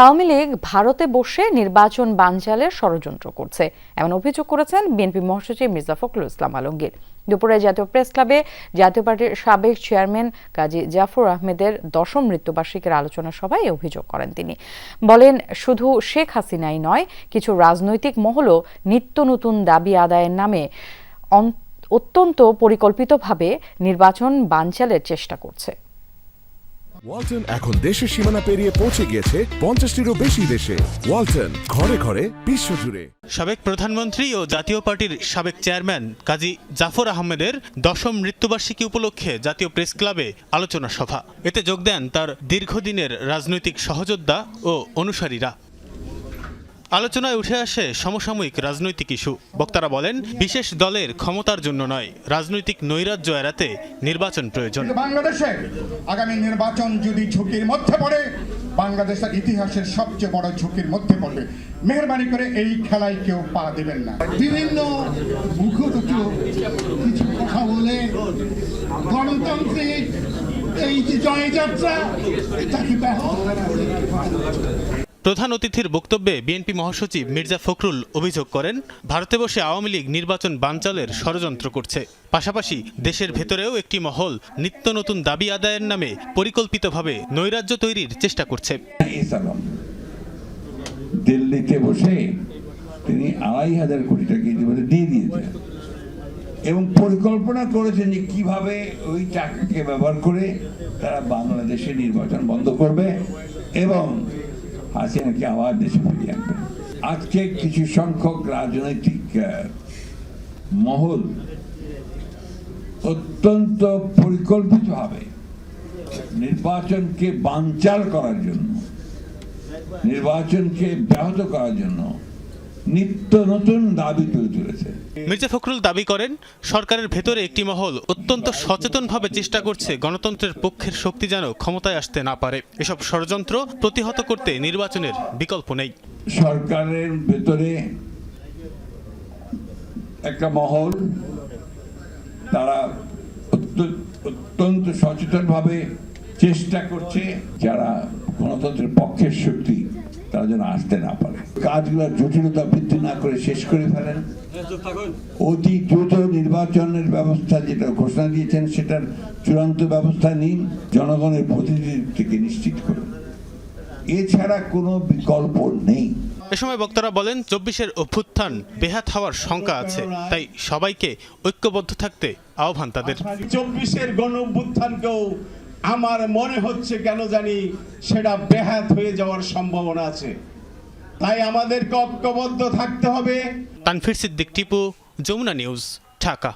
আওয়ামী লীগ ভারতে বসে নির্বাচন বানচালের ষড়যন্ত্র করছে, এমন অভিযোগ করেছেন বিএনপি মহাসচিব মির্জা ফখরুল ইসলাম আলমগীর। দুপুরে জাতীয় প্রেস ক্লাবে জাতীয় পার্টির সাবেক চেয়ারম্যান কাজী জাফর আহমেদের দশম মৃত্যুবার্ষিকীর আলোচনা সভায় অভিযোগ করেন তিনি। বলেন, শুধু শেখ হাসিনাই নয়, কিছু রাজনৈতিক মহলও নিত্য নতুন দাবি আদায়ের নামে অত্যন্ত পরিকল্পিতভাবে নির্বাচন বানচালের চেষ্টা করছে। ওয়ালটন এখন দেশের সীমানা পেরিয়ে পৌঁছে গিয়েছে পঞ্চাশটিরও বেশি দেশে। ওয়ালটন, ঘরে ঘরে, বিশ্বজুড়ে। সাবেক প্রধানমন্ত্রী ও জাতীয় পার্টির সাবেক চেয়ারম্যান কাজী জাফর আহমেদের দশম মৃত্যুবার্ষিকী উপলক্ষে জাতীয় প্রেস ক্লাবে আলোচনা সভা। এতে যোগ দেন তার দীর্ঘদিনের রাজনৈতিক সহযোদ্ধা ও অনুসারীরা। আলোচনায় উঠে আসে সমসাময়িক রাজনৈতিক ইস্যু। বক্তারা বলেন, বিশেষ দলের ক্ষমতার জন্য নয়, রাজনৈতিক নৈরাজ্য এড়াতে নির্বাচন প্রয়োজন। বাংলাদেশে আগামী নির্বাচন যদি ঝুঁকির মধ্যে পড়ে, বাংলাদেশের ইতিহাসের সবচেয়ে বড় ঝুঁকির মধ্যে পড়বে। মেহরবানি করে এই খেলায় কেউ পা দেবেন না। বিভিন্ন কিছু কথা বলে গণতান্ত্রিক এই যে জয়যাত্রা প্রধান অতিথির বক্তব্যে বিএনপি মহাসচিব মির্জা ফখরুল অভিযোগ করেন, ভারতে বসে আওয়ামী লীগ নির্বাচন বানচালের ষড়যন্ত্র করছে। পাশাপাশি দেশের ভেতরেও একটি মহল নিত্য নতুন দাবি আদায়ের নামে পরিকল্পিতভাবে নৈরাজ্য তৈরির চেষ্টা করছে। দিল্লিতে বসে তিনি আড়াই হাজার কোটি টাকা ইতিমধ্যে দিয়ে দিয়েছেন। এবং পরিকল্পনা করেছেন যে কীভাবে ওই টাকাকে ব্যবহার করে তারা বাংলাদেশে নির্বাচন বন্ধ করবে এবং হাসিনাকে আবার দেশে ফিরিয়ে আনবে আজকে কিছু সংখ্যক রাজনৈতিক মহল অত্যন্ত পরিকল্পিতভাবে নির্বাচনকে বাঞ্চাল করার জন্য নির্বাচনকে ব্যাহত করার জন্য নিত্য নতুন দাবি তুলে তুলেছে মির্জা ফখরুল দাবি করেন সরকারের ভেতরে একটি মহল অত্যন্ত সচেতনভাবে চেষ্টা করছে গণতন্ত্রের পক্ষের শক্তি যেন ক্ষমতায় আসতে না পারে। এসব ষড়যন্ত্র প্রতিহত করতে নির্বাচনের বিকল্প নেই। সরকারের ভেতরে একটা মহল তারা অত্য- অত্যন্ত সচেতনভাবে চেষ্টা করছে যারা গণতন্ত্রের পক্ষের শক্তি তারা যেন আসতে না পারে। কাজগুলোর জটিলতা বৃদ্ধি না করে শেষ করে ফেলেন। অতি দ্রুত নির্বাচনের ব্যবস্থা যেটা ঘোষণা দিয়েছেন সেটার চূড়ান্ত ব্যবস্থা নিন জনগণের প্রতিনিধিত্বকে নিশ্চিত করুন। এছাড়া কোনো বিকল্প নেই। এ সময় বক্তারা বলেন চব্বিশের অভ্যুত্থান বেহাত হওয়ার শঙ্কা আছে তাই সবাইকে ঐক্যবদ্ধ থাকতে আহ্বান তাদের। চব্বিশের গণ অভ্যুত্থানকেও আমার মনে হচ্ছে কেন জানি সেটা ব্যাহাত হয়ে যাওয়ার সম্ভাবনা আছে। তাই আমাদেরকে ঐক্যবদ্ধ থাকতে হবে। তানফির সিদ্দিক টিপু, যমুনা নিউজ, ঢাকা।